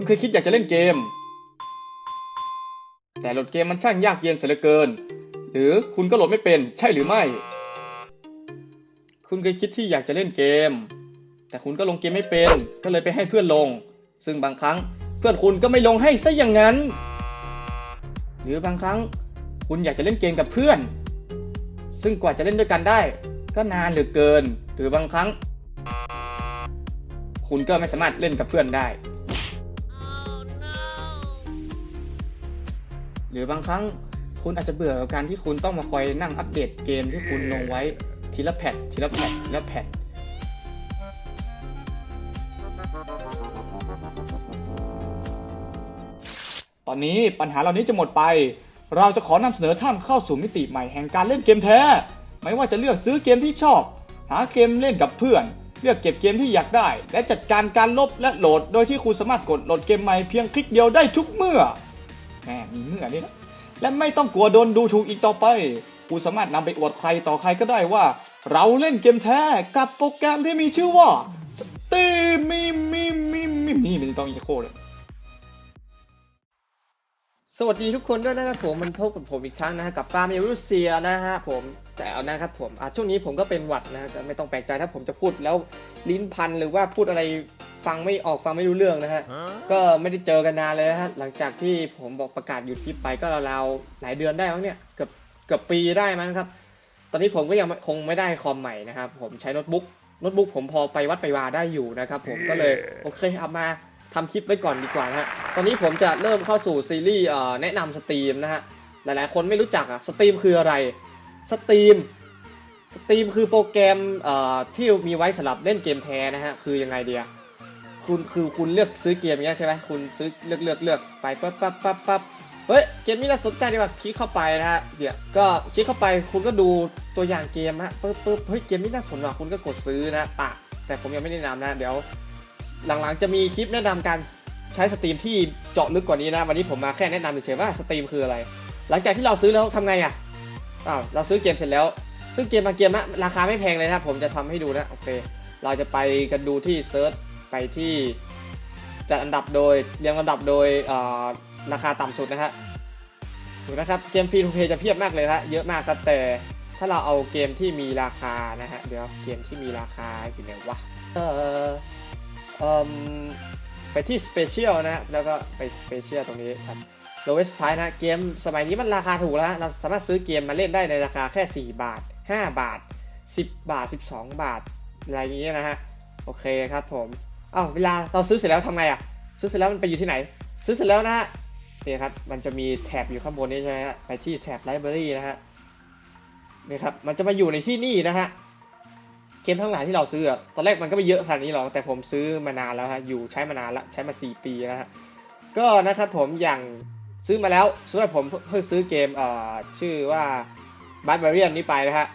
คุณเคยคิดอยากจะเล่นเกม แต่โหลดเกมมันช่างยากเย็นเสียเหลือเกิน หรือคุณก็โหลดไม่เป็นใช่หรือไม่ คุณเคยคิดที่อยากจะเล่นเกม แต่คุณก็ลงเกมไม่เป็น ก็เลยไปให้เพื่อนลง ซึ่งบางครั้งเพื่อนคุณก็ไม่ลงให้ซะอย่างนั้น หรือบางครั้งคุณอยากจะเล่นเกมกับเพื่อน ซึ่งกว่าจะเล่นด้วยกันได้ ก็นานเหลือเกิน หรือบางครั้ง คุณก็ไม่สามารถเล่นกับเพื่อนได้ รือบางครั้งคุณอาจจะเบื่อกับการที่คุณต้องมาคอยนั่งอัปเดตเกมที่คุณลงไว้ทีละแพททีละแพททีละแพทตอนนี้ปัญหาเหล่านี้จะหมดไป เราจะขอนำเสนอท่านเข้าสู่มิติใหม่แห่งการเล่นเกมแท้ ไม่ว่าจะเลือกซื้อเกมที่ชอบ หาเกมเล่นกับเพื่อน เลือกเก็บเกมที่อยากได้ และจัดการการลบและโหลด โดยที่คุณสามารถกดโหลดเกมใหม่เพียงคลิกเดียวได้ทุกเมื่อ มมีเมื่อนี่นะและไม่ต้องกลัวโดนดูถูกอีกต่อไป กูสามารถนำไปอวดใครต่อใครก็ได้ว่า เราเล่นเกมแท้กับโปรแกรมที่มีชื่อว่า Steam มีมีมีมีมีมันต้องอีโคเลย สวัสดีทุกคนด้วยนะครับผมมันพบกับผมอีกครั้งนะฮะกับฟาร์มเอรูเซียนะฮะผมแต่เอานะครับผมอะช่วงนี้ผมก็เป็นหวัดนะฮะก็ไม่ต้องแปลกใจถ้าผมจะพูดแล้วลิ้นพันหรือว่าพูดอะไรฟังไม่ออกฟังไม่รู้เรื่องนะฮะก็ไม่ได้เจอกันนานเลยนะฮะหลังจากที่ผมบอกประกาศหยุดคลิปไปก็ราวๆหลายเดือนได้มั้งเนี่ยเกือบเกือบปีได้มั้งครับ ตอนนี้ผมก็ยังคงไม่ได้คอมใหม่นะครับผมใช้โน้ตบุ๊กโน้ตบุ๊กผมพอไปวัดไปวาได้อยู่นะครับผมก็เลยโอเคเอามา ทำคลิปไว้ก่อนดีกว่านะฮะ ตอนนี้ผมจะเริ่มเข้าสู่ซีรีส์แนะนำสตรีมนะฮะ หลายๆ คนไม่รู้จักอะสตรีมคืออะไร สตรีม สตรีมคือโปรแกรมที่มีไว้สำหรับเล่นเกมแท้นะฮะ คือยังไงเดียคุณคือคุณเลือกซื้อเกมงเงี้ยใช่ไหมคุณซื้อเลือกเลือกเลือกไปปั๊บปั๊บปั๊บปั๊บเฮ้ย เกมนี้น่าสนใจดีว่ะคลิกเข้าไปนะฮะ เดี๋ยวก็คลิกเข้าไปคุณก็ดูตัวอย่างเกมฮะปึ๊บปึ๊บเฮ้ย เกมนี้น่าสนว่ะคุณก็กดซื้อนะปะแต่ผมยังไม่แนะนำนะ เดี๋ยว หลังๆจะมีคลิปแนะนำการใช้สตรีมที่เจาะลึกกว่านี้นะ วันนี้ผมมาแค่แนะนำเฉยๆว่าสตรีมคืออะไร หลังจากที่เราซื้อแล้วทำไงอะอ้าวเราซื้อเกมเสร็จแล้ว ซึ่งเกมบางเกมนะราคาไม่แพงเลยนะผมจะทำให้ดูนะโอเค เราจะไปกันดูที่เซิร์ชไปที่จัดอันดับโดยเรียงลำดับโดยราคาต่ำสุดนะฮะถูกนะครับเกมฟรีทูเพย์จะเพียบมากเลยฮะเยอะมากครับแต่ถ้าเราเอาเกมที่มีราคานะฮะเดี๋ยวเกมที่มีราคาอยู่ไหนวะเออ ไปที่สเปเชียลนะฮะแล้วก็ไปสเปเชียลตรงนี้ครับ lowest price นะเกมสมัยนี้มันราคาถูกแล้ว เราสามารถซื้อเกมมาเล่นได้ในราคาแค่ 4 บาท 5 บาท 10 บาท 12 บาท อะไรอย่างเงี้ยนะฮะ โอเคครับผมอ้าวเวลาเราซื้อเสร็จแล้วทำไงอะ ซื้อเสร็จแล้วมันไปอยู่ที่ไหน ซื้อเสร็จแล้วนะฮะนี่ครับ มันจะมีแท็บอยู่ข้างบนนี้ใช่ไหมฮะ ไปที่แท็บ Library นะฮะ นี่ครับ มันจะมาอยู่ในที่นี่นะฮะ กมทั้งหลายที่เราซื้ออะตอนแรกมันก็ไม่เยอะขนาดนี้หรอกแต่ผมซื้อมานานแล้วฮะอยู่ใช้มานานละใช้มา 4 ปีแล้วฮะก็นะครับผมอย่างซื้อมาแล้วสำหรับผมเพิ่งซื้อเกมเอ่อชื่อว่า b a r b a r i a n นี้ไปนะฮะ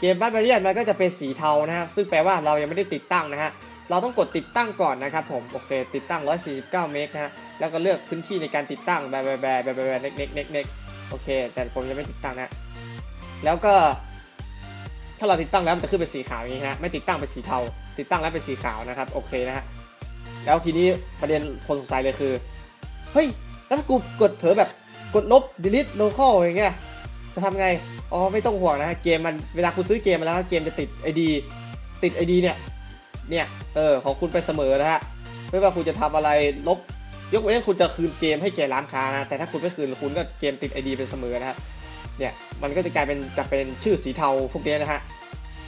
เกม b a r b a r i a n มันก็จะเป็นสีเทานะฮะซึ่งแปลว่าเรายังไม่ได้ติดตั้งนะฮะเราต้องกดติดตั้งก่อนนะครับผมโอเคติดตั้ง 149 เมกนะฮะแล้วก็เลือกพื้นที่ในการติดตั้งแบบแบบแบบแบบแบบเน็กเน็กเน็กเน็กโอเค แต่ผมยังไม่ติดตั้งนะแล้วก็ ถ้าเราติดตั้งแล้วมันจะขึ้นเป็นสีขาวอย่างนี้ฮะ ไม่ติดตั้งเป็นสีเทา ติดตั้งแล้วเป็นสีขาวนะครับ โอเคนะฮะ แล้วทีนี้ประเด็นคนสงสัยเลยคือ เฮ้ย แล้วถ้ากูกดเผลอแบบกดลบ delete local อย่างเงี้ย จะทำไง อ๋อ ไม่ต้องห่วงนะฮะ เกมมัน เวลาคุณซื้อเกมมาแล้ว เกมจะติด ID ติด ID เนี่ย เนี่ย เออ ของคุณไปเสมอนะฮะ ไม่ว่าคุณจะทำอะไรลบยกเว้นคุณจะคืนเกมให้แก่ร้านค้านะ แต่ถ้าคุณไม่คืนคุณก็เกมติด ID เป็นเสมอนะฮะ เนี่ยมันก็จะกลายเป็นจะเป็นชื่อสีเทาพวกนี้นะฮะ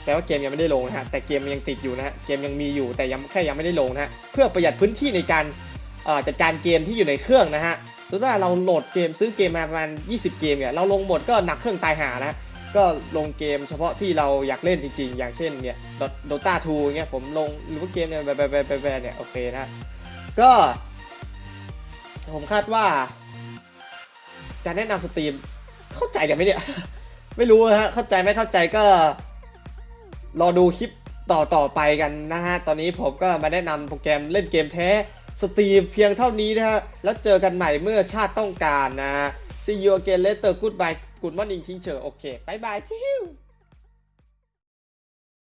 แปลว่าเกมยังไม่ได้ลงนะฮะแต่เกมยังติดอยู่นะฮะเกมยังมีอยู่แต่ยังแค่ยังไม่ได้ลงนะฮะเพื่อประหยัดพื้นที่ในการจัดการเกมที่อยู่ในเครื่องนะฮะสมมติว่าเราโหลดเกมซื้อเกมมาประมาณ 20 เกมเนี่ยเราลงหมดก็หนักเครื่องตายหานะก็ลงเกมเฉพาะที่เราอยากเล่นจริงๆ อย่างเช่นเนี่ยโดตาทูเงี้ยผมลงหรือว่าเกมเนี่ยแบบแบบแบบแบบเนี่ยโอเคนะก็ผมคาดว่าการแนะนำสตรีม เข้าใจกันไหมเนี่ย ไม่รู้นะฮะเข้าใจไม่เข้าใจก็ รอดูคลิปต่อต่อไปกันนะฮะ ตอนนี้ผมก็มาแนะนำโปรแกรมเล่นเกมแท้สตรีมเพียงเท่านี้นะฮะ แล้วเจอกันใหม่เมื่อชาติต้องการนะ See you again later goodbye good morning teacher โอเคบายบายชิว